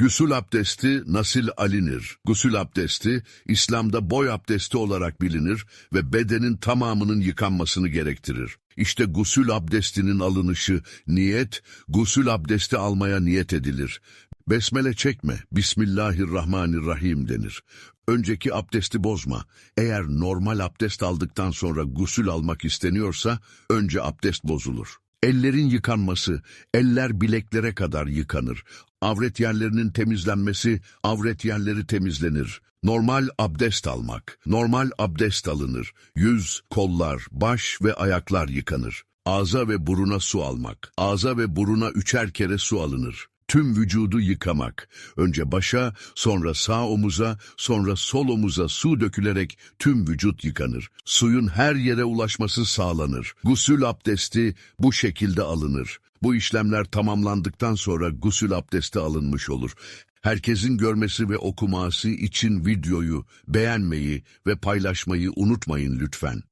Gusül abdesti nasıl alinir? Gusül abdesti, İslam'da boy abdesti olarak bilinir ve bedenin tamamının yıkanmasını gerektirir. İşte gusül abdestinin alınışı, niyet, gusül abdesti almaya niyet edilir. Besmele çekme, Bismillahirrahmanirrahim denir. Önceki abdesti bozma. Eğer normal abdest aldıktan sonra gusül almak isteniyorsa, önce abdest bozulur. Ellerin yıkanması, eller bileklere kadar yıkanır. Avret yerlerinin temizlenmesi, avret yerleri temizlenir. Normal abdest almak, normal abdest alınır. Yüz, kollar, baş ve ayaklar yıkanır. Ağza ve buruna su almak, ağza ve buruna üçer kere su alınır. Tüm vücudu yıkamak. Önce başa, sonra sağ omuza, sonra sol omuza su dökülerek tüm vücut yıkanır. Suyun her yere ulaşması sağlanır. Gusül abdesti bu şekilde alınır. Bu işlemler tamamlandıktan sonra gusül abdesti alınmış olur. Herkesin görmesi ve okuması için videoyu beğenmeyi ve paylaşmayı unutmayın lütfen.